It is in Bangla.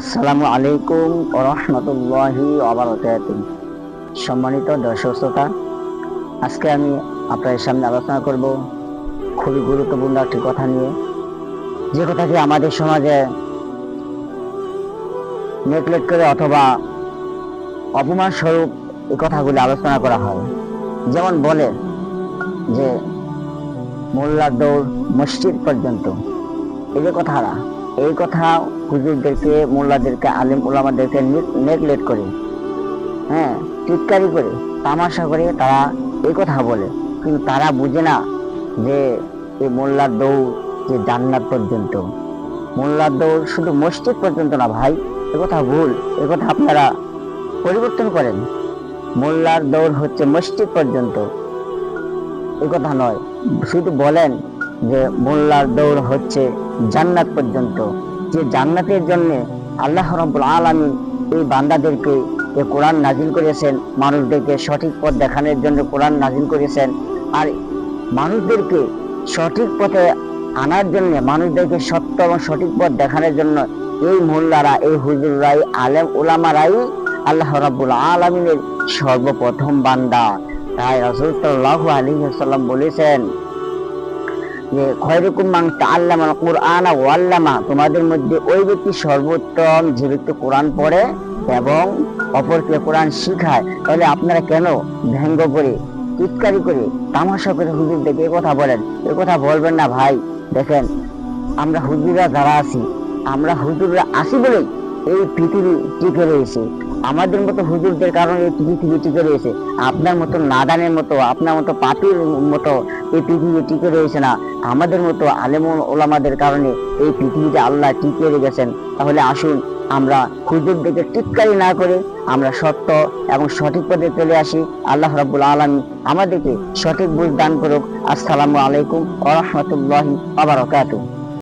আসসালামু আলাইকুম রহমতুল্লাহি আবরকাত সম্মানিত দর্শক শ্রোতা, আজকে আমি আপনাদের সামনে আলোচনা করব খুবই গুরুত্বপূর্ণ একটি কথা নিয়ে। যে কথাটি আমাদের সমাজে নেগলেক্ট করে অথবা অপমান স্বরূপ এই কথাগুলি আলোচনা করা হয়। যেমন বলে যে মোল্লার দৌড় মসজিদ পর্যন্ত, এই যে কথাটা এই কথা হুজুরদেরকে, মোল্লাদেরকে, আলিম ওলামাদেরকে নেগলেক্ট করে হ্যাঁ টিটকারি করে, তামাশা করে তারা এই কথা বলে। কিন্তু তারা বুঝে না যে এই মোল্লার দৌড় যে জান্নাত পর্যন্ত। মোল্লার দৌড় শুধু মসজিদ পর্যন্ত না ভাই কথা ভুল কথা আপনারা পরিবর্তন করেন। মোল্লার দৌড় হচ্ছে মসজিদ পর্যন্ত। কথা নয়, শুধু বলেন যে মোল্লার দৌড় হচ্ছে জান্নাত পর্যন্ত। যে জান্নাতের জন্য আল্লাহ রব্বুল আলামিন এই বান্দাদেরকে যে কোরআন নাজিল করেছেন, মানুষদেরকে সঠিক পথ দেখানোর জন্য কোরআন নাজিল করেছেন, আর মানুষদেরকে সঠিক পথে আনার জন্য, মানুষদেরকে সত্য এবং সঠিক পথ দেখানোর জন্য এই মোল্লারা, এই হুজুররাই, আলেম ওলামারাই আল্লাহ রাব্বুল আলমিনের সর্বপ্রথম বান্দা। তাই রসুল সাল্লাহ আলী সাল্লাম বলেছেন যে খয়রুকুম মান তাআল্লামা কুরআন ওয়াল্লামা তোমাদের মধ্যে ওই ব্যক্তি সর্বোত্তম যে ব্যক্তি কোরআন পড়ে এবং অপরকে কোরআন শিখায়, তাহলে আপনারা কেন ব্যঙ্গ করে চিৎকারি করে, তামাশা করে হুজুর দেখে কথা বলেন? এ কথা বলবেন না ভাই। দেখেন, আমরা হুজুররা যারা আছি, আমরা হুজুররা আসি বলেই এই পৃথিবী টিকে রয়েছে। আমাদের মতো হুজুরদের কারণে এই পৃথিবী টিকে রয়েছে। আপনার মতো নাদানের মতো, আপনার মতো পাপির মতো এই পৃথিবী টিকে রয়েছে না। আমাদের মতো আলেম ওলামাদের কারণে এই পৃথিবীতে আল্লাহ টিকে রেখেছেন। তাহলে আসুন আমরা হুজুরদেরকে টিটকারি না করে আমরা সত্য এবং সঠিক পথে চলে আসি। আল্লাহ রাব্বুল আলমী আমাদেরকে সঠিক বুঝ দান করুক। আসসালামু আলাইকুম ওরহমতুল্লাহি আবারকাতুহ